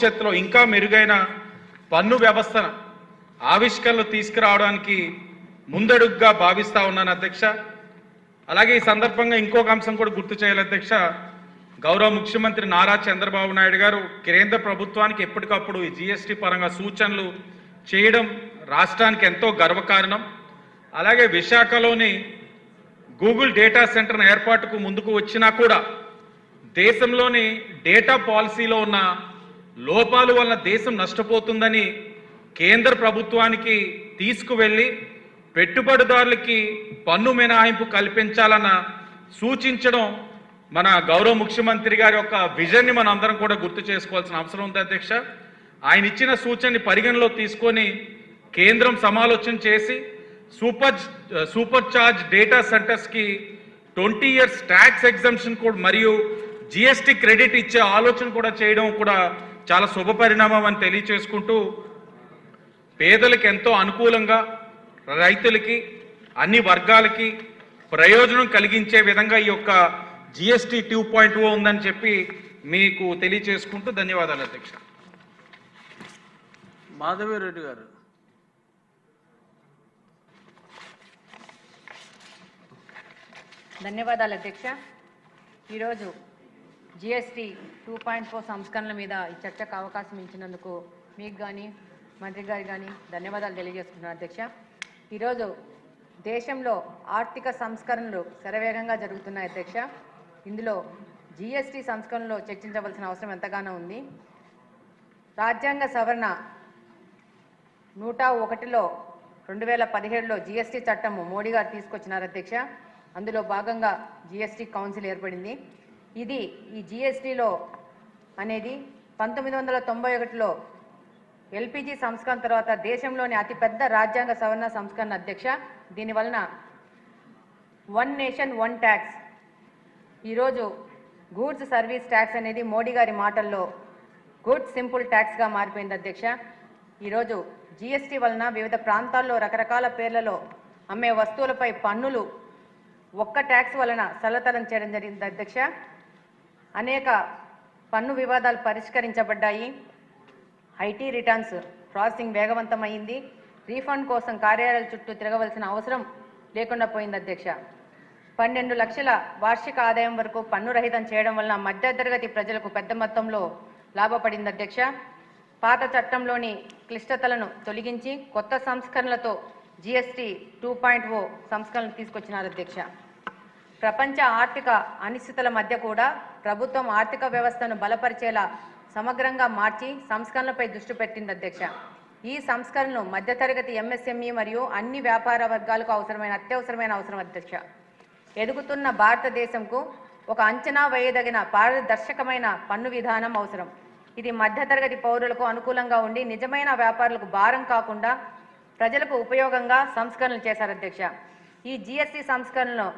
భవిష్యత్తులో ఇంకా మెరుగైన పన్ను వ్యవస్థను ఆవిష్కరణలు తీసుకురావడానికి ముందడుగ్గా భావిస్తా ఉన్నాను అధ్యక్ష. అలాగే ఈ సందర్భంగా ఇంకొక అంశం కూడా గుర్తు చేయాలి అధ్యక్ష. గౌరవ ముఖ్యమంత్రి నారా చంద్రబాబు నాయుడు గారు కేంద్ర ప్రభుత్వానికి ఎప్పటికప్పుడు ఈ జిఎస్టీ పరంగా సూచనలు చేయడం రాష్ట్రానికి ఎంతో గర్వకారణం. అలాగే విశాఖలోని గూగుల్ డేటా సెంటర్ ఏర్పాటుకు ముందుకు వచ్చినా కూడా దేశంలోని డేటా పాలసీలో ఉన్న లోపాలు వలన దేశం నష్టపోతుందని కేంద్ర ప్రభుత్వానికి తీసుకువెళ్ళి పెట్టుబడిదారులకి పన్ను మినహాయింపు కల్పించాలన్న సూచించడం మన గౌరవ ముఖ్యమంత్రి గారి యొక్క విజన్ని మనం అందరం కూడా గుర్తు చేసుకోవాల్సిన అవసరం ఉంది అధ్యక్ష. ఆయన ఇచ్చిన సూచనని పరిగణలో తీసుకొని కేంద్రం సమాలోచన చేసి సూపర్ సూపర్ చార్జ్ డేటా సెంటర్స్కి ట్వంటీ ఇయర్స్ ట్యాక్స్ ఎగ్జామ్షన్ కూడా మరియు జిఎస్టీ క్రెడిట్ ఇచ్చే ఆలోచన కూడా చేయడం కూడా చాలా శుభ పరిణామం అని తెలియచేసుకుంటూ పేదలకు ఎంతో అనుకూలంగా రైతులకి అన్ని వర్గాలకి ప్రయోజనం కలిగించే విధంగా ఈ యొక్క జిఎస్టీ టూ పాయింట్ ఓ ఉందని చెప్పి మీకు తెలియచేసుకుంటూ ధన్యవాదాలు అధ్యక్ష. మాధవి రెడ్డి గారు. ధన్యవాదాలు అధ్యక్ష. ఈరోజు జిఎస్టీ టూ పాయింట్ ఫోర్ సంస్కరణల మీద ఈ చర్చకు అవకాశం ఇచ్చినందుకు మీకు కానీ మంత్రి గారికి కానీ ధన్యవాదాలు తెలియజేస్తున్నాను అధ్యక్ష. ఈరోజు దేశంలో ఆర్థిక సంస్కరణలు శరవేగంగా జరుగుతున్నాయి అధ్యక్ష. ఇందులో జిఎస్టీ సంస్కరణలో చర్చించవలసిన అవసరం ఎంతగానో ఉంది. రాజ్యాంగ సవరణ నూట ఒకటిలో రెండు వేల పదిహేడులో జిఎస్టీ చట్టము మోడీ గారు తీసుకొచ్చినారు అధ్యక్ష. అందులో భాగంగా జిఎస్టీ కౌన్సిల్ ఏర్పడింది. ఇది ఈ జిఎస్టీలో అనేది పంతొమ్మిది వందల తొంభై ఒకటిలో ఎల్పిజి సంస్కరణ తర్వాత దేశంలోని అతిపెద్ద రాజ్యాంగ సవరణ సంస్కరణ అధ్యక్ష. దీనివలన వన్ నేషన్ వన్ ట్యాక్స్. ఈరోజు గూడ్స్ సర్వీస్ ట్యాక్స్ అనేది మోడీ గారి మాటల్లో గుడ్ సింపుల్ ట్యాక్స్గా మారిపోయింది అధ్యక్ష. ఈరోజు జిఎస్టీ వలన వివిధ ప్రాంతాల్లో రకరకాల పేర్లలో అమ్మే వస్తువులపై పన్నులు ఒక్క ట్యాక్స్ వలన సలతలం చేయడం జరిగింది అధ్యక్ష. అనేక పన్ను వివాదాలు పరిష్కరించబడ్డాయి. ఐటీ రిటర్న్స్ ప్రాసెసింగ్ వేగవంతమైంది. రీఫండ్ కోసం కార్యాలయాల చుట్టూ తిరగవలసిన అవసరం లేకుండా పోయింది అధ్యక్ష. పన్నెండు లక్షల వార్షిక ఆదాయం వరకు పన్ను రహితం చేయడం వలన మధ్యతరగతి ప్రజలకు పెద్ద మొత్తంలో లాభపడింది అధ్యక్ష. పాత చట్టంలోని క్లిష్టతలను తొలగించి కొత్త సంస్కరణలతో జిఎస్టీ టూ పాయింట్ ఓ సంస్కరణలు తీసుకొచ్చినారు అధ్యక్ష. ప్రపంచ ఆర్థిక అనిశ్చితుల మధ్య కూడా ప్రభుత్వం ఆర్థిక వ్యవస్థను బలపరిచేలా సమగ్రంగా మార్చి సంస్కరణలపై దృష్టి పెట్టింది అధ్యక్ష. ఈ సంస్కరణలు మధ్యతరగతి ఎంఎస్ఎంఈ మరియు అన్ని వ్యాపార వర్గాలకు అవసరమైన అత్యవసరమైన అవసరం అధ్యక్ష. ఎదుగుతున్న భారతదేశంకు ఒక అంచనా వేయదగిన పారదర్శకమైన పన్ను విధానం అవసరం. ఇది మధ్యతరగతి పౌరులకు అనుకూలంగా ఉండి నిజమైన వ్యాపారులకు భారం కాకుండా ప్రజలకు ఉపయోగంగా సంస్కరణలు చేశారు అధ్యక్ష. ఈ జిఎస్టి సంస్కరణలో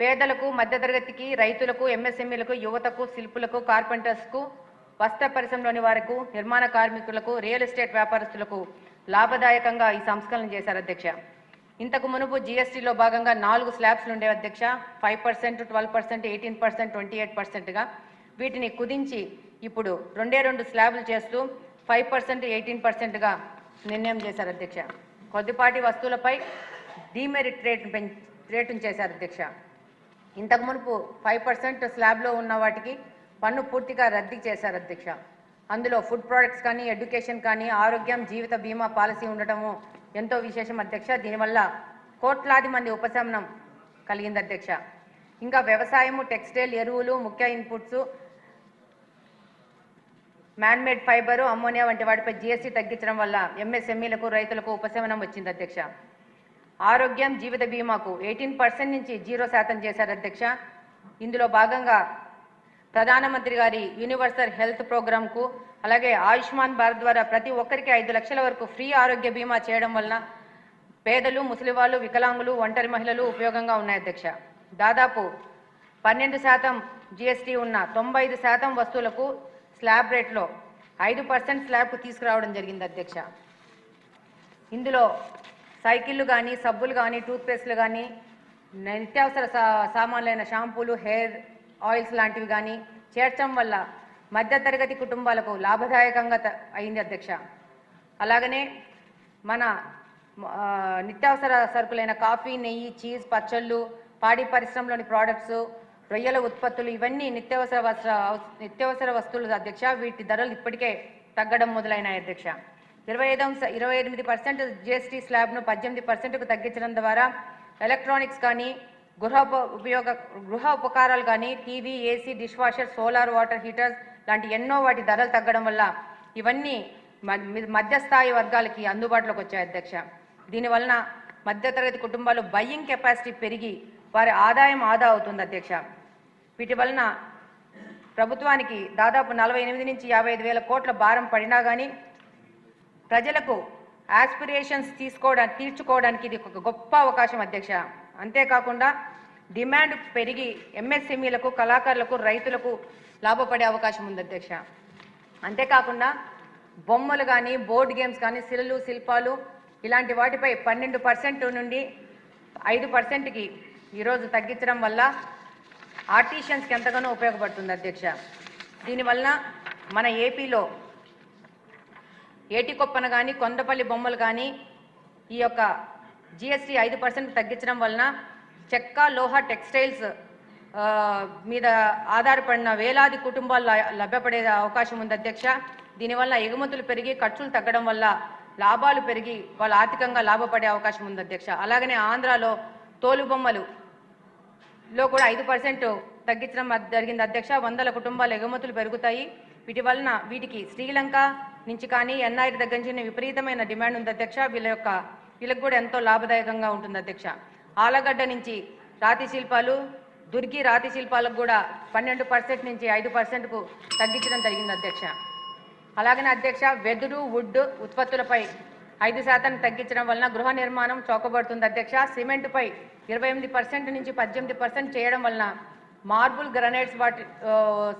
పేదలకు మధ్యతరగతికి రైతులకు ఎంఎస్ఎంఈలకు యువతకు శిల్పులకు కార్పెంటర్స్కు వస్త్ర పరిశ్రమలోని వారికి నిర్మాణ కార్మికులకు రియల్ ఎస్టేట్ వ్యాపారస్తులకు లాభదాయకంగా ఈ సంస్కరణ చేశారు అధ్యక్ష. ఇంతకు మునుపు జీఎస్టీలో భాగంగా నాలుగు స్లాబ్స్లు ఉండేవి అధ్యక్ష. Five percent twelve percent eighteen percent twenty eight పర్సెంట్గా. వీటిని కుదించి ఇప్పుడు రెండే రెండు స్లాబ్లు చేస్తూ ఫైవ్ పర్సెంట్ ఎయిటీన్ పర్సెంట్గా నిర్ణయం చేశారు అధ్యక్ష. కొద్దిపాటి వస్తువులపై డీమెరిట్ రేట్ పెంచ్ రేటును చేశారు అధ్యక్ష. ఇంతకు మునుపు ఫైవ్ పర్సెంట్ స్లాబ్లో ఉన్న వాటికి పన్ను పూర్తిగా రద్దు చేశారు అధ్యక్ష. అందులో ఫుడ్ ప్రోడక్ట్స్ కానీ ఎడ్యుకేషన్ కానీ ఆరోగ్యం జీవిత బీమా పాలసీ ఉండటము ఎంతో విశేషం అధ్యక్ష. దీనివల్ల కోట్లాది మంది ఉపశమనం కలిగింది అధ్యక్ష. ఇంకా వ్యవసాయము టెక్స్టైల్ ఎరువులు ముఖ్య ఇన్పుట్స్ మ్యాన్మేడ్ ఫైబరు అమ్మోనియా వంటి వాటిపై జీఎస్టీ తగ్గించడం వల్ల ఎంఎస్ఎంఈలకు రైతులకు ఉపశమనం వచ్చింది అధ్యక్ష. ఆరోగ్యం జీవిత బీమాకు ఎయిటీన్ పర్సెంట్ నుంచి జీరో శాతం చేశారు అధ్యక్ష. ఇందులో భాగంగా ప్రధానమంత్రి గారి యూనివర్సల్ హెల్త్ ప్రోగ్రాంకు అలాగే ఆయుష్మాన్ భారత్ ద్వారా ప్రతి ఒక్కరికి ఐదు లక్షల వరకు ఫ్రీ ఆరోగ్య బీమా చేయడం వలన పేదలు ముసలివాళ్ళు వికలాంగులు ఒంటరి మహిళలు ఉపయోగంగా ఉన్నాయి అధ్యక్ష. దాదాపు పన్నెండు శాతం జీఎస్టీ ఉన్న తొంభై ఐదు శాతం వస్తువులకు స్లాబ్ రేట్లో ఐదు పర్సెంట్ స్లాబ్కు తీసుకురావడం జరిగింది అధ్యక్ష. ఇందులో సైకిళ్ళు కానీ సబ్బులు కానీ టూత్పేస్ట్లు కానీ నిత్యావసర సా సామాన్లైన షాంపూలు హెయిర్ ఆయిల్స్ లాంటివి కానీ చేర్చడం వల్ల మధ్యతరగతి కుటుంబాలకు లాభదాయకంగా త- అయింది అధ్యక్ష. అలాగనే మన నిత్యావసర సరుకులైన కాఫీ నెయ్యి చీజ్ పచ్చళ్ళు పాడి పరిశ్రమలోని ప్రోడక్ట్స్ రొయ్యల ఉత్పత్తులు ఇవన్నీ నిత్యావసర వస్త్ర నిత్యావసర వస్తువులు అధ్యక్ష వీటి ధరలు ఇప్పటికే తగ్గడం మొదలైనాయి అధ్యక్ష. ఇరవై ఐదు ఇరవై ఎనిమిది పర్సెంట్ జిఎస్టీ స్లాబ్ను పద్దెనిమిది పర్సెంట్కు తగ్గించడం ద్వారా ఎలక్ట్రానిక్స్ కానీ గృహ ఉప- ఉపయోగ గృహ ఉపకారాలు కానీ TV AC dish washer solar water heaters లాంటి ఎన్నో వాటి ధరలు తగ్గడం వల్ల ఇవన్నీ మ- మధ్యస్థాయి వర్గాలకి అందుబాటులోకి వచ్చాయి అధ్యక్ష. దీనివలన మధ్యతరగతి కుటుంబాలు బయ్యింగ్ కెపాసిటీ పెరిగి వారి ఆదాయం ఆదా అవుతుంది అధ్యక్ష. వీటి వలన ప్రభుత్వానికి దాదాపు నలభై ఎనిమిది నుంచి యాభై ఐదు వేల కోట్ల భారం పడినా కానీ ప్రజలకు ఆస్పిరేషన్స్ తీసుకోవడానికి తీర్చుకోవడానికి ఇది ఒక గొప్ప అవకాశం అధ్యక్ష. అంతేకాకుండా డిమాండ్ పెరిగి ఎంఎస్ఎంఈలకు కళాకారులకు రైతులకు లాభపడే అవకాశం ఉంది అధ్యక్ష. అంతేకాకుండా బొమ్మలు కానీ బోర్డు గేమ్స్ కానీ శిలలు శిల్పాలు ఇలాంటి వాటిపై పన్నెండు పర్సెంట్ నుండి ఐదు పర్సెంట్కి ఈరోజు తగ్గించడం వల్ల ఆర్టిషియన్స్కి ఎంతగానో ఉపయోగపడుతుంది అధ్యక్ష. దీనివల్ల మన ఏపీలో ఏటికొప్పన కానీ కొండపల్లి బొమ్మలు కానీ ఈ యొక్క జిఎస్టీ ఐదు పర్సెంట్ తగ్గించడం వలన చెక్క లోహ టెక్స్టైల్స్ మీద ఆధారపడిన వేలాది కుటుంబాలు లభ్యపడే అవకాశం ఉంది అధ్యక్ష. దీనివల్ల ఎగుమతులు పెరిగి ఖర్చులు తగ్గడం వల్ల లాభాలు పెరిగి వాళ్ళు ఆర్థికంగా లాభపడే అవకాశం ఉంది అధ్యక్ష. అలాగనే ఆంధ్రాలో తోలు బొమ్మలు లో కూడా ఐదు పర్సెంట్ తగ్గించడం జరిగింది అధ్యక్ష. వందల కుటుంబాల ఎగుమతులు పెరుగుతాయి. వీటి వలన వీటికి శ్రీలంక నుంచి కానీ ఎన్ఐఆర్ దగ్గర నుంచి విపరీతమైన డిమాండ్ ఉంది అధ్యక్ష. వీళ్ళ యొక్క వీళ్ళకి కూడా ఎంతో లాభదాయకంగా ఉంటుంది అధ్యక్ష. ఆలగడ్డ నుంచి రాతి శిల్పాలు దుర్గి రాతి శిల్పాలకు కూడా పన్నెండు పర్సెంట్ నుంచి ఐదు పర్సెంట్కు తగ్గించడం జరిగింది అధ్యక్ష. అలాగనే అధ్యక్ష వెదురు వుడ్ ఉత్పత్తులపై ఐదు శాతం తగ్గించడం వలన గృహ నిర్మాణం చౌకబడుతుంది అధ్యక్ష. సిమెంట్పై ఇరవై ఎనిమిది పర్సెంట్ నుంచి పద్దెనిమిది పర్సెంట్ చేయడం వలన మార్బుల్ గ్రనైట్స్ వాటి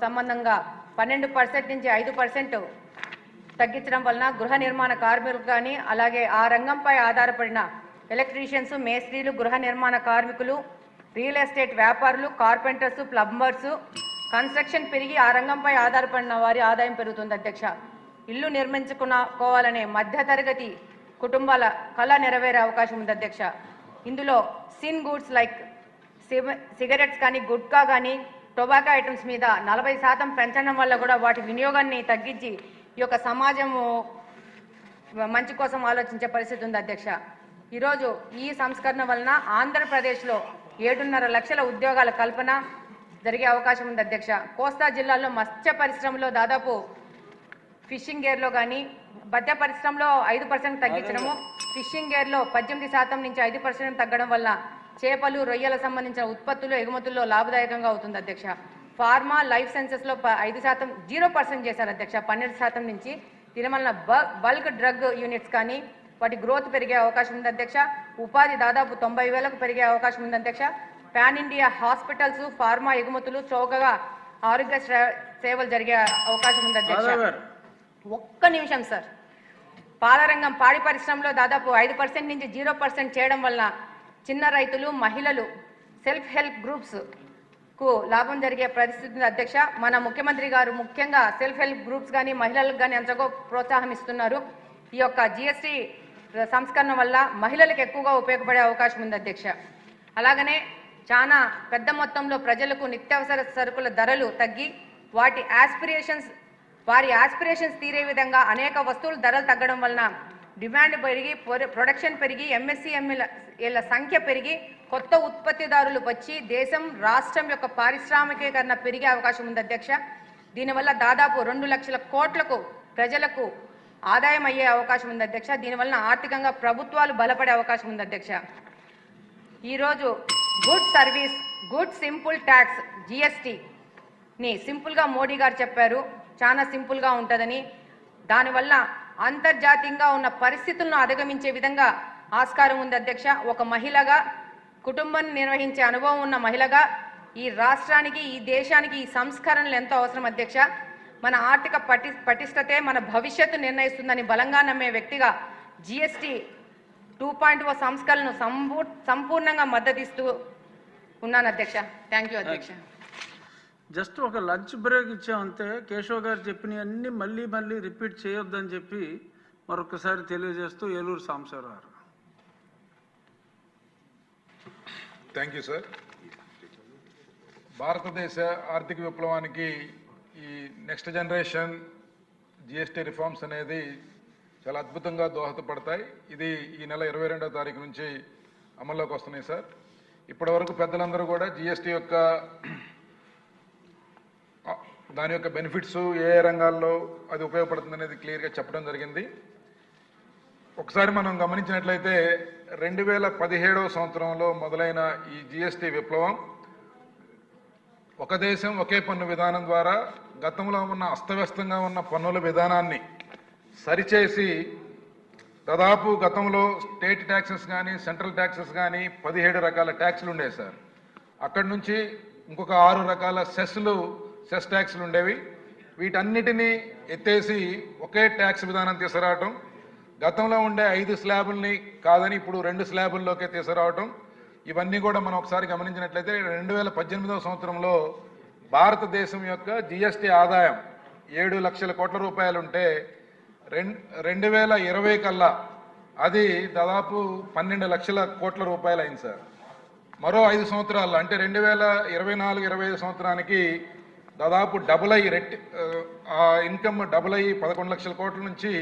సంబంధంగా పన్నెండు పర్సెంట్ నుంచి ఐదు పర్సెంట్ తగ్గించడం వలన గృహ నిర్మాణ కార్మికులు కానీ అలాగే ఆ రంగంపై ఆధారపడిన ఎలక్ట్రీషియన్స్ మేస్త్రీలు గృహ నిర్మాణ కార్మికులు రియల్ ఎస్టేట్ వ్యాపారులు కార్పెంటర్స్ ప్లంబర్స్ కన్స్ట్రక్షన్ పెరిగి ఆ రంగంపై ఆధారపడిన వారి ఆదాయం పెరుగుతుంది అధ్యక్ష. ఇల్లు నిర్మించుకుకోవాలనే మధ్యతరగతి కుటుంబాల కళ నెరవేరే అవకాశం ఉంది అధ్యక్ష. ఇందులో సిన్ గూడ్స్ లైక్ సిగరెట్స్ కానీ గుట్కా కానీ టొబాకో ఐటమ్స్ మీద నలభై శాతం పెంచడం వల్ల కూడా వాటి వినియోగాన్ని తగ్గించి ఈ యొక్క సమాజము మంచి కోసం ఆలోచించే పరిస్థితి ఉంది అధ్యక్ష. ఈరోజు ఈ సంస్కరణ వలన ఆంధ్రప్రదేశ్లో ఏడున్నర లక్షల ఉద్యోగాల కల్పన జరిగే అవకాశం ఉంది అధ్యక్ష. కోస్తా జిల్లాలో మత్స్య పరిశ్రమలో దాదాపు ఫిషింగ్ గేర్లో కానీ మధ్య పరిశ్రమలో ఐదు పర్సెంట్ తగ్గించడము ఫిషింగ్ గేర్లో పద్దెనిమిది శాతం నుంచి ఐదు పర్సెంట్ తగ్గడం వల్ల చేపలు రొయ్యల సంబంధించిన ఉత్పత్తులు ఎగుమతుల్లో లాభదాయకంగా అవుతుంది అధ్యక్ష. ఫార్మా లైఫ్ సైన్సెస్లో ఐదు శాతం జీరో పర్సెంట్ చేశారు అధ్యక్ష. పన్నెండు శాతం నుంచి బ బల్క్ డ్రగ్ యూనిట్స్ కానీ వాటి గ్రోత్ పెరిగే అవకాశం ఉంది అధ్యక్ష. ఉపాధి దాదాపు తొంభై వేలకు పెరిగే అవకాశం ఉంది అధ్యక్ష. పాన్ ఇండియా హాస్పిటల్స్ ఫార్మా ఎగుమతులు చౌకగా ఆరోగ్య సేవలు జరిగే అవకాశం ఉంది అధ్యక్ష. ఒక్క నిమిషం సార్. పాలరంగం పాడి పరిశ్రమలో దాదాపు ఐదు పర్సెంట్ నుంచి జీరో పర్సెంట్ చేయడం వల్ల చిన్న రైతులు మహిళలు సెల్ఫ్ హెల్ప్ గ్రూప్స్ కు లాభం జరిగే పరిస్థితి అధ్యక్ష మన ముఖ్యమంత్రి గారు ముఖ్యంగా సెల్ఫ్ హెల్ప్ గ్రూప్స్ కానీ మహిళలకు కానీ ఎంతగా ప్రోత్సాహం ఇస్తున్నారు ఈ యొక్క జిఎస్టి సంస్కరణ వల్ల మహిళలకు ఎక్కువగా ఉపయోగపడే అవకాశం ఉంది అధ్యక్ష. అలాగనే చాలా పెద్ద మొత్తంలో ప్రజలకు నిత్యావసర సరుకుల ధరలు తగ్గి వాటి ఆస్పిరేషన్స్ వారి ఆస్పిరేషన్స్ తీరే విధంగా అనేక వస్తువుల ధరలు తగ్గడం వలన డిమాండ్ పెరిగి ప్రొడక్షన్ పెరిగి ఎంఎస్సీఎంఎల సంఖ్య పెరిగి కొత్త ఉత్పత్తిదారులు వచ్చి దేశం రాష్ట్రం యొక్క పారిశ్రామికీకరణ పెరిగే అవకాశం ఉంది అధ్యక్ష. దీనివల్ల దాదాపు రెండు లక్షల కోట్లకు ప్రజలకు ఆదాయం అయ్యే అవకాశం ఉంది అధ్యక్ష. దీనివల్ల ఆర్థికంగా ప్రభుత్వాలు బలపడే అవకాశం ఉంది అధ్యక్ష. ఈరోజు good service good simple tax GST సింపుల్గా మోడీ గారు చెప్పారు. చాలా సింపుల్గా ఉంటుందని. దానివల్ల అంతర్జాతీయంగా ఉన్న పరిస్థితులను అధిగమించే విధంగా ఆస్కారం ఉంది అధ్యక్ష. ఒక మహిళగా కుటుంబం నిర్వహించే అనుభవం ఉన్న మహిళగా ఈ రాష్ట్రానికి ఈ దేశానికి ఈ సంస్కరణలు ఎంతో అవసరం అధ్యక్ష. మన ఆర్థిక పటి పటిష్టతే మన భవిష్యత్తు నిర్ణయిస్తుందని బలంగా నమ్మే వ్యక్తిగా జిఎస్టీ టూ పాయింట్ ఓ సంస్కరణను సంపూర్ణంగా మద్దతిస్తూ ఉన్నాను అధ్యక్ష. థ్యాంక్ యూ అధ్యక్ష. జస్ట్ ఒక లంచ్ బ్రేక్ ఇచ్చామంతే కేశవ్ గారు చెప్పినవన్నీ మళ్ళీ మళ్ళీ రిపీట్ చేయొద్దని చెప్పి మరొకసారి తెలియజేస్తూ ఏలూరు సాంబశివరావు గారు. థ్యాంక్ యూ సార్ భారతదేశ ఆర్థిక విప్లవానికి ఈ నెక్స్ట్ జనరేషన్ జిఎస్టీ రిఫార్మ్స్ అనేది చాలా అద్భుతంగా దోహదపడతాయి. ఇది ఈ నెల ఇరవై రెండవ తారీఖు నుంచి అమల్లోకి వస్తున్నాయి సార్ ఇప్పటివరకు పెద్దలందరూ కూడా జిఎస్టీ యొక్క దాని యొక్క బెనిఫిట్స్ ఏ రంగాల్లో అది ఉపయోగపడుతుంది అనేది క్లియర్గా చెప్పడం జరిగింది. ఒకసారి మనం గమనించినట్లయితే రెండు వేల పదిహేడవ సంవత్సరంలో మొదలైన ఈ జిఎస్టీ విప్లవం ఒక దేశం ఒకే పన్ను విధానం ద్వారా గతంలో ఉన్న అస్తవ్యస్తంగా ఉన్న పన్నుల విధానాన్ని సరిచేసి దాదాపు గతంలో స్టేట్ ట్యాక్సెస్ కానీ సెంట్రల్ ట్యాక్సెస్ కానీ పదిహేడు రకాల ట్యాక్స్లు ఉండేవి సార్. అక్కడి నుంచి ఇంకొక ఆరు రకాల సెస్లు సెస్ ట్యాక్స్లు ఉండేవి. వీటన్నిటినీ ఎత్తేసి ఒకే ట్యాక్స్ విధానం తీసుకురావటం. గతంలో ఉండే ఐదు స్లాబుల్ని కాదని ఇప్పుడు రెండు స్లాబుల్లోకే తీసుకురావటం. ఇవన్నీ కూడా మనం ఒకసారి గమనించినట్లయితే రెండు వేల పద్దెనిమిదవ సంవత్సరంలో భారతదేశం యొక్క జిఎస్టీ ఆదాయం ఏడు లక్షల కోట్ల రూపాయలు ఉంటే రెండు రెండు వేల ఇరవై కల్లా అది దాదాపు పన్నెండు లక్షల కోట్ల రూపాయలు అయింది సార్. మరో ఐదు సంవత్సరాల్లో అంటే రెండు వేల ఇరవై నాలుగు ఇరవై ఐదు సంవత్సరానికి దాదాపు డబుల్ అయ్యి రెట్టి ఆ ఇన్కమ్ డబుల్ అయ్యి పదకొండు లక్షల కోట్ల నుంచి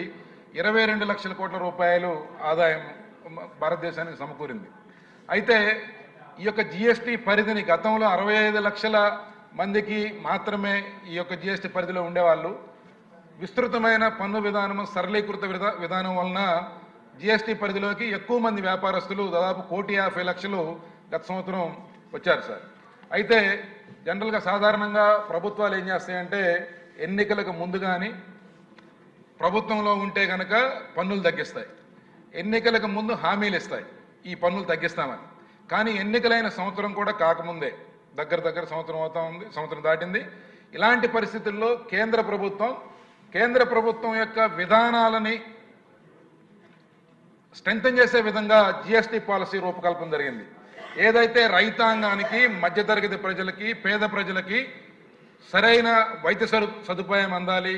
ఇరవై రెండు లక్షల కోట్ల రూపాయలు ఆదాయం భారతదేశానికి సమకూరింది. అయితే ఈ యొక్క జిఎస్టీ పరిధిని గతంలో అరవై ఐదు లక్షల మందికి మాత్రమే ఈ యొక్క జిఎస్టీ పరిధిలో ఉండేవాళ్ళు. విస్తృతమైన పన్ను విధానం సరళీకృత విధా విధానం వలన జిఎస్టి పరిధిలోకి ఎక్కువ మంది వ్యాపారస్తులు దాదాపు కోటి యాభై లక్షలు గత సంవత్సరం వచ్చారు సార్. అయితే జనరల్గా సాధారణంగా ప్రభుత్వాలు ఏం చేస్తాయంటే ఎన్నికలకు ముందు కానీ ప్రభుత్వంలో ఉంటే కనుక పన్నులు తగ్గిస్తాయి. ఎన్నికలకు ముందు హామీలు ఇస్తాయి. ఈ పన్నులు తగ్గిస్తామని. కానీ ఎన్నికలైన సంవత్సరం కూడా కాకముందే. దగ్గర దగ్గర సంవత్సరం అవుతా ఉంది సంవత్సరం దాటింది. ఇలాంటి పరిస్థితుల్లో కేంద్ర ప్రభుత్వం కేంద్ర ప్రభుత్వం యొక్క విధానాలని స్ట్రెంగ్తన్ చేసే విధంగా జిఎస్టీ పాలసీ రూపకల్పన జరిగింది. ఏదైతే రైతాంగానికి మధ్యతరగతి ప్రజలకి పేద ప్రజలకి సరైన వైద్య సరు సదుపాయం అందాలి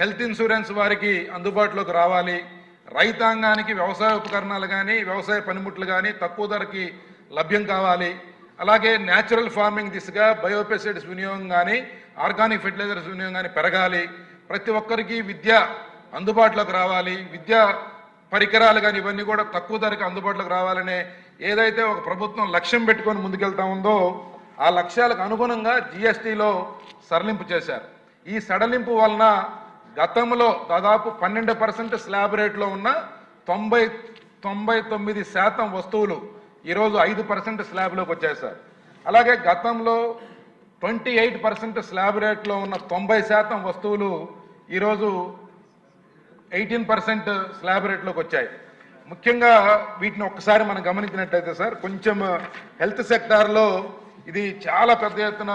హెల్త్ ఇన్సూరెన్స్ వారికి అందుబాటులోకి రావాలి రైతాంగానికి వ్యవసాయ ఉపకరణాలు కానీ వ్యవసాయ పనిముట్లు కానీ తక్కువ ధరకి లభ్యం కావాలి. అలాగే న్యాచురల్ ఫార్మింగ్ దిశగా బయోపెసిడ్స్ వినియోగం కానీ ఆర్గానిక్ ఫెర్టిలైజర్స్ వినియోగం కానీ పెరగాలి. ప్రతి ఒక్కరికి విద్య అందుబాటులోకి రావాలి. విద్య పరికరాలు కానీ ఇవన్నీ కూడా తక్కువ ధరకు అందుబాటులోకి రావాలనే ఏదైతే ఒక ప్రభుత్వం లక్ష్యం పెట్టుకొని ముందుకెళ్తా ఉందో ఆ లక్ష్యాలకు అనుగుణంగా జిఎస్టీలో సడలింపు చేశారు. ఈ సడలింపు వలన గతంలో దాదాపు పన్నెండు పర్సెంట్ స్లాబ్ రేట్లో ఉన్న తొంభై తొంభై తొమ్మిది శాతం వస్తువులు ఈరోజు ఐదు పర్సెంట్ స్లాబ్లోకి వచ్చాయి సార్ అలాగే గతంలో ట్వంటీ ఎయిట్ పర్సెంట్ స్లాబ్ రేట్లో ఉన్న తొంభై శాతం వస్తువులు ఈరోజు ఎయిటీన్ పర్సెంట్ స్లాబ్ రేట్లోకి వచ్చాయి. ముఖ్యంగా వీటిని ఒక్కసారి మనం గమనించినట్టయితే సార్ కొంచెం హెల్త్ సెక్టార్లో ఇది చాలా పెద్ద ఎత్తున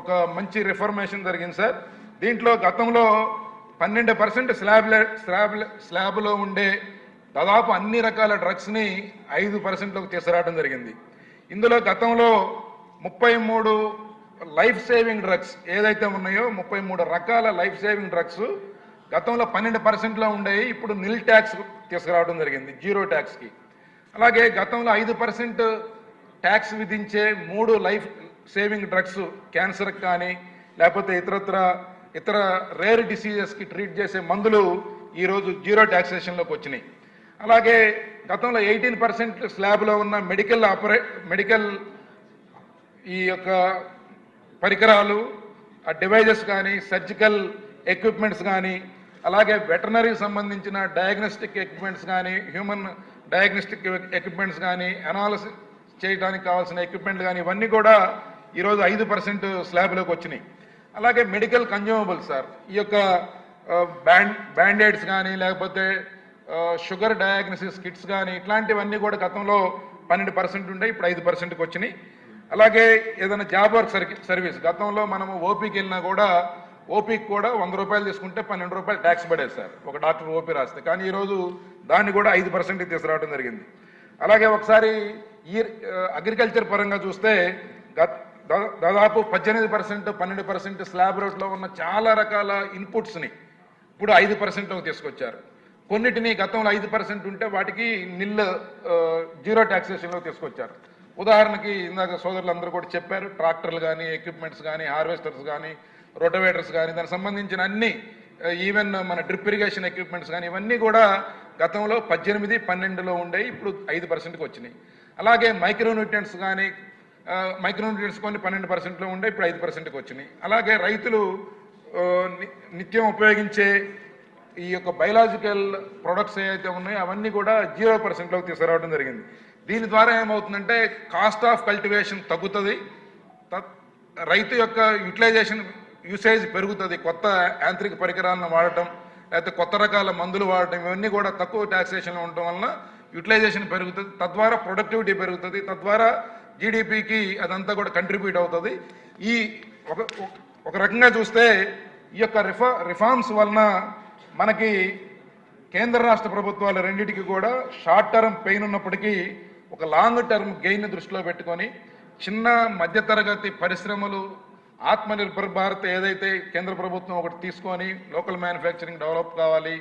ఒక మంచి రిఫర్మేషన్ జరిగింది సార్. దీంట్లో గతంలో పన్నెండు పర్సెంట్ స్లాబ్ స్లాబ్ స్లాబ్లో ఉండే దాదాపు అన్ని రకాల డ్రగ్స్ని ఐదు పర్సెంట్లోకి తీసుకురావడం జరిగింది. ఇందులో గతంలో ముప్పై మూడు లైఫ్ సేవింగ్ డ్రగ్స్ ఏదైతే ఉన్నాయో ముప్పై మూడు రకాల లైఫ్ సేవింగ్ డ్రగ్స్ గతంలో పన్నెండు పర్సెంట్లో ఉండేవి ఇప్పుడు నిల్ ట్యాక్స్ తీసుకురావడం జరిగింది జీరో ట్యాక్స్కి. అలాగే గతంలో ఐదు పర్సెంట్ ట్యాక్స్ విధించే మూడు లైఫ్ సేవింగ్ డ్రగ్స్ క్యాన్సర్కి కానీ లేకపోతే ఇతరత్ర ఇతర రేర్ డిసీజెస్కి ట్రీట్ చేసే మందులు ఈరోజు జీరో ట్యాక్సేషన్లోకి వచ్చినాయి. అలాగే గతంలో ఎయిటీన్ పర్సెంట్ స్లాబ్లో ఉన్న మెడికల్ ఆపరే మెడికల్ ఈ యొక్క పరికరాలు ఆ డివైజెస్ కానీ సర్జికల్ ఎక్విప్మెంట్స్ కానీ అలాగే వెటనరీ సంబంధించిన డయాగ్నోస్టిక్ ఎక్విప్మెంట్స్ కానీ హ్యూమన్ డయాగ్నోస్టిక్ ఎక్విప్మెంట్స్ కానీ అనాలసిస్ చేయడానికి కావాల్సిన ఎక్విప్మెంట్ కానీ ఇవన్నీ కూడా ఈరోజు ఐదు పర్సెంట్ స్లాబ్లోకి వచ్చినాయి. అలాగే మెడికల్ కన్జ్యూమబుల్స్ సార్ ఈ యొక్క బ్యాండ్ బ్యాండేడ్స్ కానీ లేకపోతే షుగర్ డయాగ్నోసిస్ కిట్స్ కానీ ఇట్లాంటివన్నీ కూడా గతంలో పన్నెండు పర్సెంట్ ఉండే ఇప్పుడు ఐదు పర్సెంట్కి వచ్చినాయి. అలాగే ఏదైనా జాబ్ వర్క్ సర్వీస్ గతంలో మనము ఓపీకి వెళ్ళినా కూడా ఓపీకి కూడా వంద రూపాయలు తీసుకుంటే పన్నెండు రూపాయలు ట్యాక్స్ పడేది సార్. ఒక డాక్టర్ ఓపీ రాస్తే. కానీ ఈరోజు దాన్ని కూడా ఐదు పర్సెంట్కి తీసుకురావడం జరిగింది. అలాగే ఒకసారి ఈ అగ్రికల్చర్ పరంగా చూస్తే దాదాపు పద్దెనిమిది పర్సెంట్ పన్నెండు పర్సెంట్ స్లాబ్ రేట్లో ఉన్న చాలా రకాల ఇన్పుట్స్ని ఇప్పుడు ఐదు పర్సెంట్లోకి తీసుకొచ్చారు. కొన్నిటిని గతంలో ఐదు పర్సెంట్ ఉంటే వాటికి నిల్ జీరో ట్యాక్సేషన్లో తీసుకొచ్చారు. ఉదాహరణకి ఇందాక సోదరులందరూ కూడా చెప్పారు. ట్రాక్టర్లు కానీ ఎక్విప్మెంట్స్ కానీ హార్వెస్టర్స్ కానీ రోటోవేటర్స్ కానీ దానికి సంబంధించిన అన్ని ఈవెన్ మన డ్రిప్ ఇరిగేషన్ ఎక్విప్మెంట్స్ కానీ ఇవన్నీ కూడా గతంలో పద్దెనిమిది పన్నెండులో ఉండేవి ఇప్పుడు ఐదు పర్సెంట్కి వచ్చినాయి. అలాగే మైక్రోన్యూట్రియంట్స్ కానీ మైక్రోన్యూట్రియంట్స్ కొన్ని పన్నెండు పర్సెంట్లో ఉండే ఇప్పుడు ఐదు పర్సెంట్కి వచ్చినాయి. అలాగే రైతులు నిత్యం ఉపయోగించే ఈ యొక్క బయలాజికల్ ప్రొడక్ట్స్ ఏవైతే ఉన్నాయో అవన్నీ కూడా జీరో పర్సెంట్లోకి తీసుకురావడం జరిగింది. దీని ద్వారా ఏమవుతుందంటే కాస్ట్ ఆఫ్ కల్టివేషన్ తగ్గుతుంది. తత్- రైతు యొక్క యూటిలైజేషన్ యూసేజ్ పెరుగుతుంది. కొత్త యాంత్రిక పరికరాలను వాడటం లేకపోతే కొత్త రకాల మందులు వాడటం ఇవన్నీ కూడా తక్కువ ట్యాక్సేషన్లో ఉండటం వలన యూటిలైజేషన్ పెరుగుతుంది. తద్వారా ప్రొడక్టివిటీ పెరుగుతుంది. తద్వారా జీడిపికి అదంతా కూడా కంట్రిబ్యూట్ అవుతుంది. ఈ ఒక ఒక రకంగా చూస్తే ఈ యొక్క రిఫా రిఫార్మ్స్ వలన మనకి కేంద్ర రాష్ట్ర ప్రభుత్వాలు రెండింటికి కూడా షార్ట్ టర్మ్ పెయిన్ ఉన్నప్పటికీ ఒక లాంగ్ టర్మ్ గెయిన్ దృష్టిలో పెట్టుకొని చిన్న మధ్యతరగతి పరిశ్రమలు ఆత్మనిర్భర్ భారత్ ఏదైతే కేంద్ర ప్రభుత్వం ఒకటి తీసుకొని లోకల్ మ్యానుఫ్యాక్చరింగ్ డెవలప్ కావాలి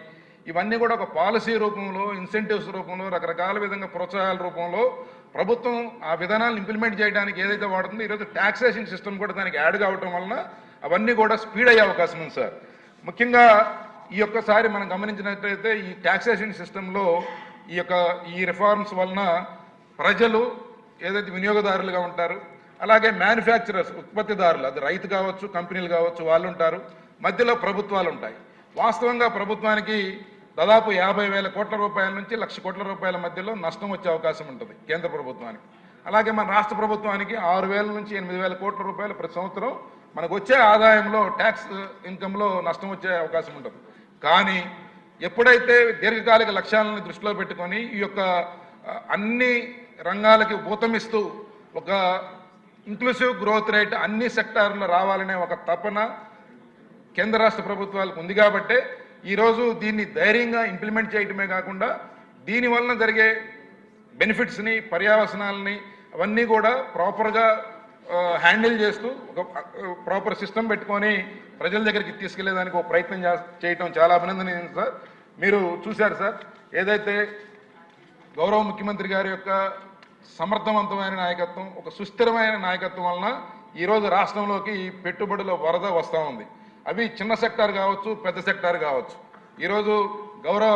ఇవన్నీ కూడా ఒక పాలసీ రూపంలో ఇన్సెంటివ్స్ రూపంలో రకరకాల విధంగా ప్రోత్సాహాల రూపంలో ప్రభుత్వం ఆ విధానాలను ఇంప్లిమెంట్ చేయడానికి ఏదైతే వాడుతుందో ఈరోజు ట్యాక్సేషన్ సిస్టమ్ కూడా దానికి యాడ్ కావటం వలన అవన్నీ కూడా స్పీడ్ అయ్యే అవకాశం ఉంది సార్. ముఖ్యంగా ఈ ఒక్కసారి మనం గమనించినట్లయితే ఈ ట్యాక్సేషన్ సిస్టంలో ఈ యొక్క ఈ రిఫార్మ్స్ వలన ప్రజలు ఏదైతే వినియోగదారులుగా ఉంటారు అలాగే మ్యానుఫ్యాక్చరర్స్ ఉత్పత్తిదారులు అది రైతు కావచ్చు కంపెనీలు కావచ్చు వాళ్ళు ఉంటారు. మధ్యలో ప్రభుత్వాలు ఉంటాయి. వాస్తవంగా ప్రభుత్వానికి దాదాపు యాభై వేల కోట్ల రూపాయల నుంచి లక్ష కోట్ల రూపాయల మధ్యలో నష్టం వచ్చే అవకాశం ఉంటుంది కేంద్ర ప్రభుత్వానికి. అలాగే మన రాష్ట్ర ప్రభుత్వానికి ఆరు వేల నుంచి ఎనిమిది వేల కోట్ల రూపాయలు ప్రతి సంవత్సరం మనకు వచ్చే ఆదాయంలో ట్యాక్స్ ఇన్కంలో నష్టం వచ్చే అవకాశం ఉంటుంది. కానీ ఎప్పుడైతే దీర్ఘకాలిక లక్ష్యాలను దృష్టిలో పెట్టుకొని ఈ యొక్క అన్ని రంగాలకి ఊతమిస్తూ ఒక ఇంక్లూసివ్ గ్రోత్ రేట్ అన్ని సెక్టార్లు రావాలనే ఒక తపన కేంద్ర రాష్ట్ర ప్రభుత్వాలకు ఉంది కాబట్టే ఈరోజు దీన్ని ధైర్యంగా ఇంప్లిమెంట్ చేయటమే కాకుండా దీని వలన జరిగే బెనిఫిట్స్ని పర్యావసనాలని అవన్నీ కూడా ప్రాపర్గా హ్యాండిల్ చేస్తూ ఒక ప్రాపర్ సిస్టమ్ పెట్టుకొని ప్రజల దగ్గరికి తీసుకెళ్ళేదానికి ఒక ప్రయత్నం చేయటం చాలా అభినందనీయం సార్. మీరు చూశారు సార్. ఏదైతే గౌరవ ముఖ్యమంత్రి గారి యొక్క సమర్థవంతమైన నాయకత్వం ఒక సుస్థిరమైన నాయకత్వం వలన ఈరోజు రాష్ట్రంలోకి పెట్టుబడుల వరద వస్తూ ఉంది. అవి చిన్న సెక్టార్ కావచ్చు పెద్ద సెక్టార్ కావచ్చు. ఈరోజు గౌరవ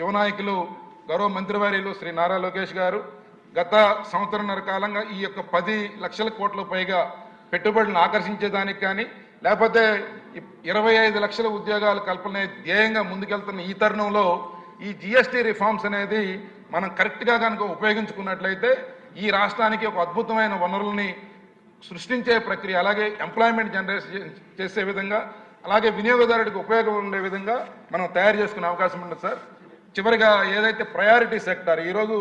యువ నాయకులు గౌరవ మంత్రివర్యులు శ్రీ నారా లోకేష్ గారు గత సంవత్సరంన్నర కాలంగా ఈ యొక్క పది లక్షల కోట్ల పైగా పెట్టుబడులను ఆకర్షించేదానికి కానీ లేకపోతే ఇరవై ఐదు లక్షల ఉద్యోగాలు కల్పనే ధ్యేయంగా ముందుకెళ్తున్న ఈ తరుణంలో ఈ జిఎస్టీ రిఫార్మ్స్ అనేది మనం కరెక్ట్గా కనుక ఉపయోగించుకున్నట్లయితే ఈ రాష్ట్రానికి ఒక అద్భుతమైన వనరుల్ని సృష్టించే ప్రక్రియ అలాగే ఎంప్లాయ్మెంట్ జనరేట్ చేసే విధంగా అలాగే వినియోగదారుడికి ఉపయోగం ఉండే విధంగా మనం తయారు చేసుకునే అవకాశం ఉండదు సార్. చివరిగా ఏదైతే ప్రయారిటీ సెక్టార్ ఈరోజు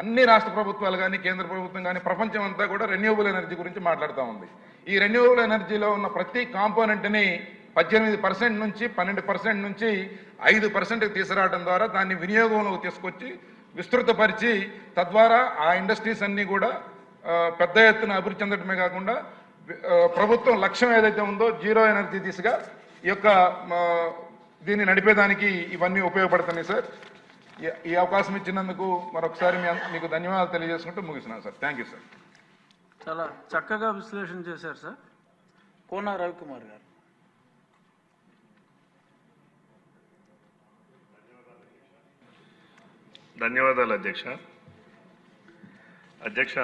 అన్ని రాష్ట్ర ప్రభుత్వాలు కానీ కేంద్ర ప్రభుత్వం కానీ ప్రపంచం అంతా కూడా రెన్యూవబుల్ ఎనర్జీ గురించి మాట్లాడుతూ ఉంది. ఈ రెన్యూవబుల్ ఎనర్జీలో ఉన్న ప్రతి కాంపోనెంట్ని పద్దెనిమిది పర్సెంట్ నుంచి పన్నెండు పర్సెంట్ నుంచి ఐదు పర్సెంట్కి తీసుకురావడం ద్వారా దాన్ని వినియోగంలోకి తీసుకొచ్చి విస్తృతపరిచి తద్వారా ఆ ఇండస్ట్రీస్ అన్నీ కూడా పెద్ద ఎత్తున అభివృద్ధి చెందడమే కాకుండా ప్రభుత్వం లక్ష్యం ఏదైతే ఉందో జీరో ఎనర్జీ దిశగా ఈ యొక్క దీన్ని నడిపేదానికి ఇవన్నీ ఉపయోగపడుతున్నాయి సార్. ఈ- అవకాశం ఇచ్చినందుకు మరొకసారి మీ మీకు ధన్యవాదాలు తెలియజేసుకుంటూ ముగిస్తున్నాను సార్. Thank you sir. చాలా చక్కగా విశ్లేషణ చేశారు సార్. కోన రవికుమార్ గారు. ధన్యవాదాలు అధ్యక్ష. అధ్యక్ష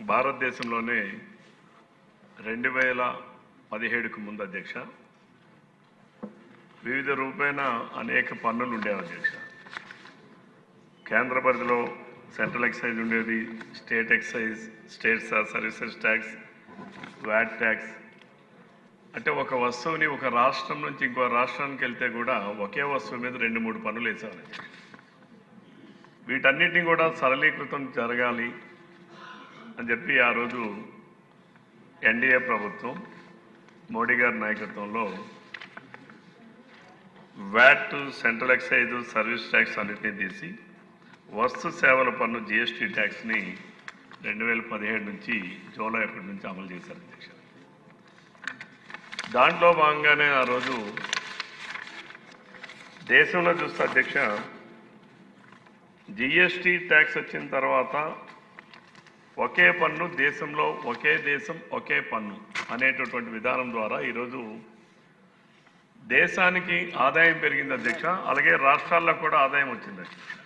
భారతదేశంలోనే రెండు వేల పదిహేడుకు ముందు అధ్యక్ష వివిధ రూపేణ అనేక పన్నులు ఉండేవి అధ్యక్ష. కేంద్ర పరిధిలో సెంట్రల్ ఎక్సైజ్ ఉండేది state excise state services tax VAT tax అంటే ఒక వస్తువుని ఒక రాష్ట్రం నుంచి ఇంకో రాష్ట్రానికి వెళ్తే కూడా ఒకే వస్తువు మీద రెండు మూడు పనులు వేసేవారు వీటన్నిటిని కూడా సరళీకృతం జరగాలి అని చెప్పి ఆ రోజు ఎన్డీఏ ప్రభుత్వం మోడీ గారి నాయకత్వంలో VAT central excise service tax అన్నిటిని తీసి వస్తు సేవల పన్ను జిఎస్టీ ట్యాక్స్ని రెండు వేల పదిహేడు నుంచి జూలై ఒకటి నుంచి అమలు చేశారు అధ్యక్ష దాంట్లో భాగంగానే ఆ రోజు దేశంలో చూస్తే అధ్యక్ష జిఎస్టీ ట్యాక్స్ వచ్చిన తర్వాత ఒకే పన్ను దేశంలో ఒకే దేశం ఒకే పన్ను అనేటటువంటి విధానం ద్వారా ఈరోజు దేశానికి ఆదాయం పెరిగింది అధ్యక్ష. అలాగే రాష్ట్రాల్లో కూడా ఆదాయం వచ్చింది అధ్యక్ష.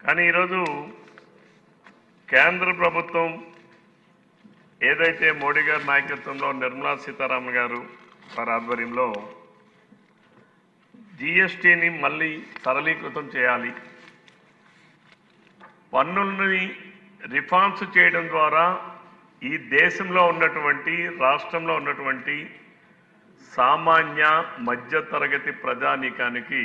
కానీ ఈరోజు కేంద్ర ప్రభుత్వం ఏదైతే మోడీ గారి నాయకత్వంలో నిర్మలా సీతారామన్ గారు వారి ఆధ్వర్యంలో జిఎస్టీని మళ్ళీ సరళీకృతం చేయాలి పన్నుల్ని రిఫార్మ్స్ చేయడం ద్వారా ఈ దేశంలో ఉన్నటువంటి రాష్ట్రంలో ఉన్నటువంటి సామాన్య మధ్యతరగతి ప్రజానీకానికి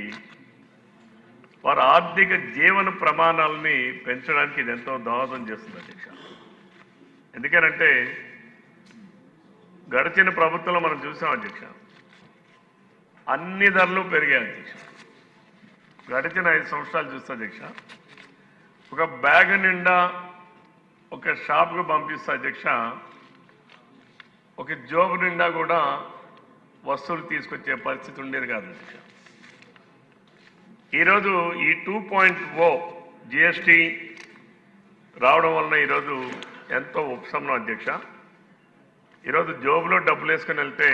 వారి ఆర్థిక జీవన ప్రమాణాలని పెంచడానికి ఇది ఎంతో దోహదం చేస్తుంది అధ్యక్ష. ఎందుకనంటే గడిచిన ప్రభుత్వంలో మనం చూసాం అధ్యక్ష. అన్ని ధరలు పెరిగాయి అధ్యక్ష. గడిచిన ఐదు సంవత్సరాలు చూస్తే అధ్యక్ష ఒక బ్యాగ్ నిండా ఒక షాప్కు పంపిస్తే అధ్యక్ష ఒక జోబు నిండా కూడా వస్తువులు తీసుకొచ్చే పరిస్థితి ఉండేది కాదు అధ్యక్ష. ఈరోజు ఈ టూ పాయింట్ ఓ జిఎస్టీ రావడం వలన ఈరోజు ఎంతో ఉపశమనం అధ్యక్ష. ఈరోజు జోబులో డబ్బులు వేసుకొని వెళ్తే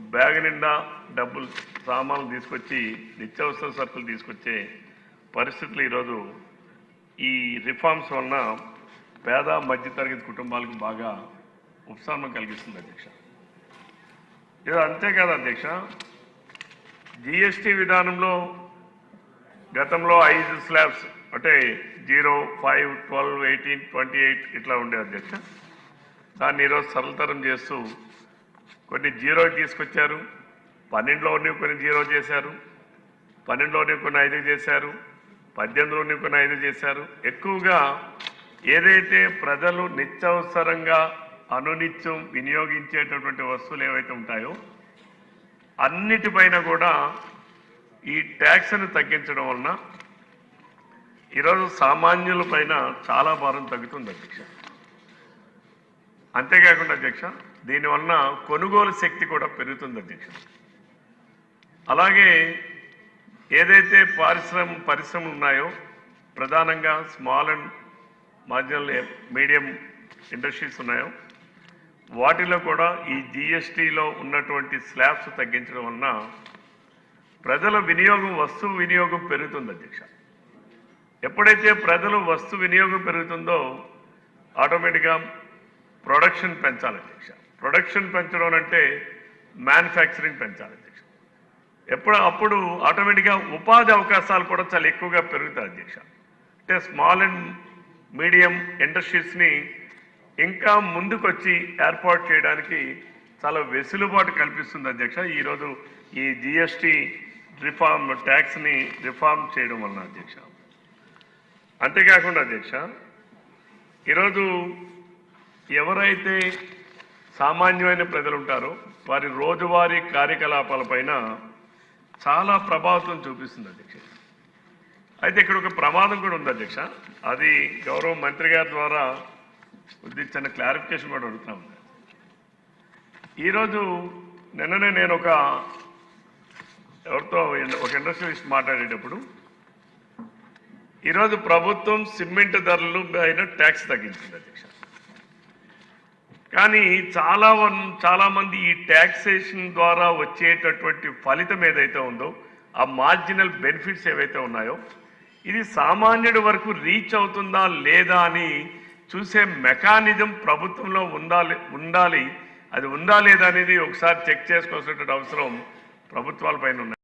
బ్యాగ్ నిండా డబ్బులు సామాన్లు తీసుకొచ్చి నిత్యావసర సరుకులు తీసుకొచ్చే పరిస్థితులు ఈరోజు ఈ రిఫార్మ్స్ వలన పేద మధ్యతరగతి కుటుంబాలకు బాగా ఉపశమనం కలిగిస్తుంది అధ్యక్ష. ఇది అంతేకాదు అధ్యక్ష జిఎస్టీ విధానంలో గతంలో ఐదు స్లాబ్స్ అంటే zero five twelve eighteen twenty eight ఇట్లా ఉండే అధ్యక్ష. దాన్ని ఈరోజు సరళతరం చేస్తూ కొన్ని జీరో తీసుకొచ్చారు. పన్నెండులోని కొన్ని జీరో చేశారు. పన్నెండులోని కొన్ని ఐదు చేశారు. పద్దెనిమిదిలోని కొన్ని ఐదు చేశారు. ఎక్కువగా ఏదైతే ప్రజలు నిత్యవసరంగా అనునిత్యం వినియోగించేటటువంటి వస్తువులు ఏవైతే ఉంటాయో అన్నిటిపైన కూడా ఈ ట్యాక్స్ను తగ్గించడం వలన ఈరోజు సామాన్యుల పైన చాలా భారం తగ్గుతుంది అధ్యక్ష. అంతేకాకుండా అధ్యక్ష దీనివలన కొనుగోలు శక్తి కూడా పెరుగుతుంది అధ్యక్ష. అలాగే ఏదైతే పారిశ్రమ పరిశ్రమలు ఉన్నాయో ప్రధానంగా small and marginal medium industries ఉన్నాయో వాటిలో కూడా ఈ జిఎస్టీలో ఉన్నటువంటి స్లాబ్స్ తగ్గించడం వలన ప్రజల వినియోగం వస్తువు వినియోగం పెరుగుతుంది అధ్యక్ష. ఎప్పుడైతే ప్రజలు వస్తు వినియోగం పెరుగుతుందో ఆటోమేటిక్గా ప్రొడక్షన్ పెంచాలి అధ్యక్ష. ప్రొడక్షన్ పెంచడం అంటే మ్యానుఫ్యాక్చరింగ్ పెంచాలి అధ్యక్ష. ఎప్పుడు అప్పుడు ఆటోమేటిక్గా ఉపాధి అవకాశాలు కూడా చాలా ఎక్కువగా పెరుగుతాయి అధ్యక్ష. అంటే స్మాల్ అండ్ మీడియం ఇండస్ట్రీస్ని ఇంకా ముందుకొచ్చి ఏర్పాటు చేయడానికి చాలా వెసులుబాటు కల్పిస్తుంది అధ్యక్ష. ఈరోజు ఈ జిఎస్టీ రిఫార్మ్ ట్యాక్స్ని రిఫార్మ్ చేయడం వలన అధ్యక్ష. అంతేకాకుండా అధ్యక్ష ఈరోజు ఎవరైతే సామాన్యమైన ప్రజలు ఉంటారో వారి రోజువారీ కార్యకలాపాలపైన చాలా ప్రభావితం చూపిస్తుంది అధ్యక్ష. అయితే ఇక్కడ ఒక ప్రమాదం కూడా ఉంది అధ్యక్ష. అది గౌరవ మంత్రి గారి ద్వారా కొద్ది చిన్న క్లారిఫికేషన్ కూడా అడుగుతా ఉంది ఈరోజు నిన్ననే నేను ఒక ఎవరితో ఒక ఇండస్ట్రియలిస్ట్ మాట్లాడేటప్పుడు ఈరోజు ప్రభుత్వం సిమెంట్ ధరలు పైన ట్యాక్స్ తగ్గించింది అధ్యక్ష. కానీ చాలా వన్- ఈ ట్యాక్సేషన్ ద్వారా వచ్చేటటువంటి ఫలితం ఏదైతే ఉందో ఆ మార్జినల్ బెనిఫిట్స్ ఏవైతే ఉన్నాయో ఇది సామాన్యుడి వరకు రీచ్ అవుతుందా లేదా అని చూసే మెకానిజం ప్రభుత్వంలో ఉండాలి ఉండాలి. అది ఉందా లేదా అనేది ఒకసారి చెక్ చేసుకోవాల్సినటువంటి అవసరం ప్రభుత్వాలపైన ఉన్నాయి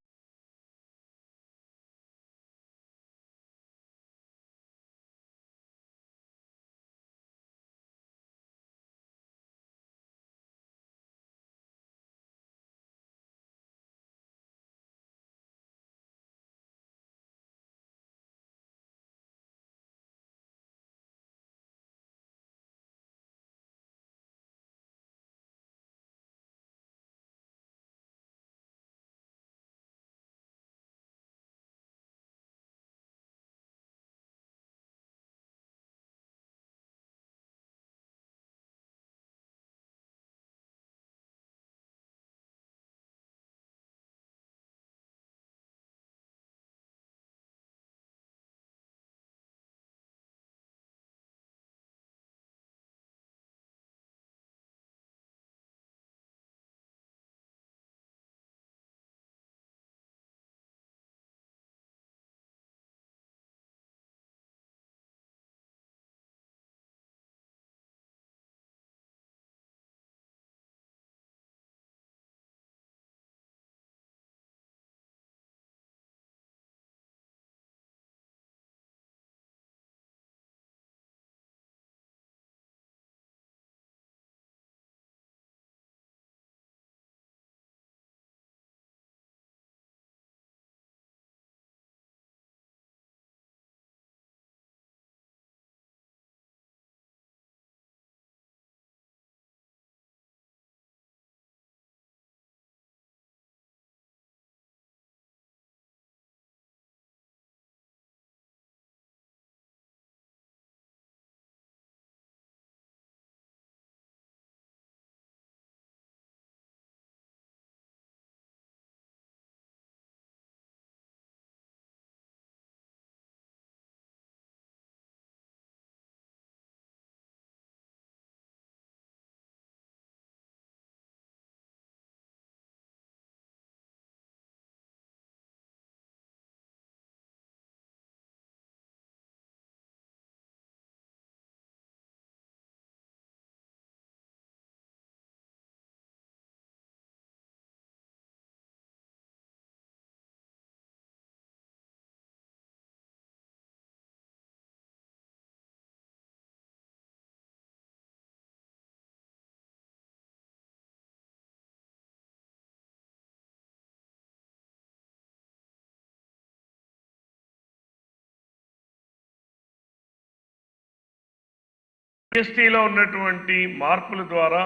జిఎస్టీలో ఉన్నటువంటి మార్పుల ద్వారా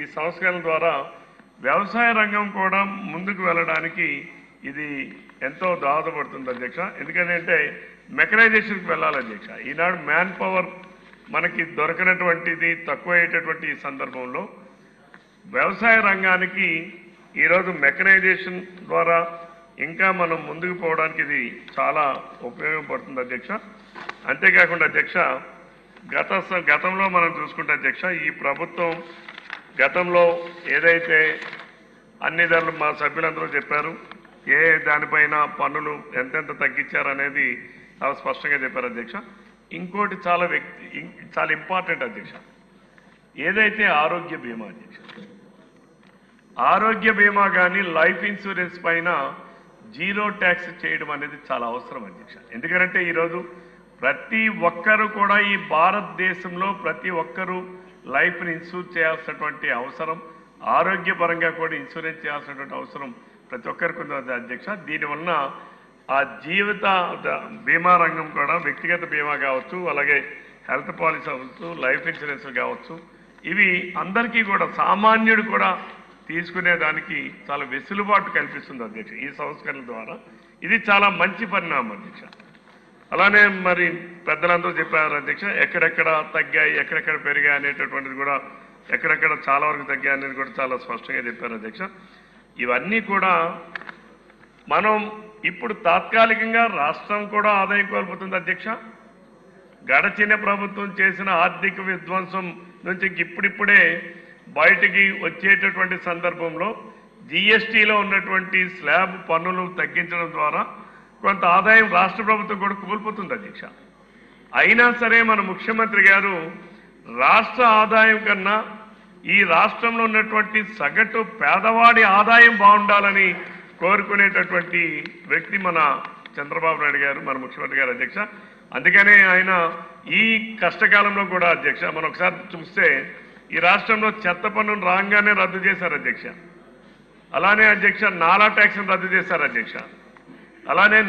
ఈ సంస్కరణల ద్వారా వ్యవసాయ రంగం కూడా ముందుకు వెళ్ళడానికి ఇది ఎంతో దోహదపడుతుంది అధ్యక్ష. ఎందుకంటే మెకనైజేషన్కి వెళ్ళాలి అధ్యక్ష. ఈనాడు మ్యాన్ పవర్ మనకి దొరకనటువంటిది తక్కువయ్యేటటువంటి ఈ సందర్భంలో వ్యవసాయ రంగానికి ఈరోజు మెకనైజేషన్ ద్వారా ఇంకా మనం ముందుకు పోవడానికి ఇది చాలా ఉపయోగపడుతుంది అధ్యక్ష. అంతేకాకుండా అధ్యక్ష గత గతంలో మనం చూసుకుంటే అధ్యక్ష ఈ ప్రభుత్వం గతంలో ఏదైతే అన్ని ధరలు మా సభ్యులందరూ చెప్పారు ఏ దానిపైన పన్నులు ఎంతెంత తగ్గించారనేది చాలా స్పష్టంగా చెప్పారు అధ్యక్ష. ఇంకోటి చాలా వ్యక్తి చాలా ఇంపార్టెంట్ అధ్యక్ష. ఏదైతే ఆరోగ్య బీమా అధ్యక్ష ఆరోగ్య బీమా కానీ లైఫ్ ఇన్సూరెన్స్ పైన జీరో ట్యాక్స్ చేయడం అనేది చాలా అవసరం అధ్యక్ష. ఎందుకంటే ఈరోజు ప్రతి ఒక్కరు కూడా ఈ భారతదేశంలో ప్రతి ఒక్కరూ లైఫ్ని ఇన్సూర్ చేయాల్సినటువంటి అవసరం ఆరోగ్యపరంగా కూడా ఇన్సూరెన్స్ చేయాల్సినటువంటి అవసరం ప్రతి ఒక్కరికి ఉంది. అధ్యక్ష దీనివలన ఆ జీవిత బీమా రంగం కూడా వ్యక్తిగత బీమా కావచ్చు అలాగే హెల్త్ పాలసీ అవ్వచ్చు లైఫ్ ఇన్సూరెన్స్ కావచ్చు ఇవి అందరికీ కూడా సామాన్యుడు కూడా తీసుకునే దానికి చాలా వెసులుబాటు కల్పిస్తుంది అధ్యక్ష ఈ సంస్కరణ ద్వారా. ఇది చాలా మంచి పరిణామం అధ్యక్ష. అలానే మరి పెద్దలందరూ చెప్పారు అధ్యక్ష ఎక్కడెక్కడ తగ్గాయి ఎక్కడెక్కడ పెరిగాయి అనేటటువంటిది కూడా ఎక్కడెక్కడ చాలా వరకు తగ్గాయి అనేది కూడా చాలా స్పష్టంగా చెప్పారు అధ్యక్ష. ఇవన్నీ కూడా మనం ఇప్పుడు తాత్కాలికంగా రాష్ట్రం కూడా ఆదాయం కోల్పోతుంది అధ్యక్ష. గడచిన ప్రభుత్వం చేసిన ఆర్థిక విధ్వంసం నుంచి ఇప్పుడిప్పుడే బయటికి వచ్చేటటువంటి సందర్భంలో జిఎస్టీలో ఉన్నటువంటి స్లాబ్ పన్నులు తగ్గించడం ద్వారా కొంత ఆదాయం రాష్ట్ర ప్రభుత్వం కూడా కోల్పోతుంది అధ్యక్ష. అయినా సరే మన ముఖ్యమంత్రి గారు రాష్ట్ర ఆదాయం కన్నా ఈ రాష్ట్రంలో ఉన్నటువంటి సగటు పేదవాడి ఆదాయం బాగుండాలని కోరుకునేటటువంటి వ్యక్తి మన చంద్రబాబు నాయుడు గారు మన ముఖ్యమంత్రి గారు అధ్యక్ష. అందుకనే ఆయన ఈ కష్టకాలంలో కూడా అధ్యక్ష మనం ఒకసారి చూస్తే ఈ రాష్ట్రంలో చెత్త పన్నును రాగానే రద్దు చేశారు అధ్యక్ష. అలానే అధ్యక్ష నాలా ట్యాక్స్ని రద్దు చేశారు అధ్యక్ష. అలానే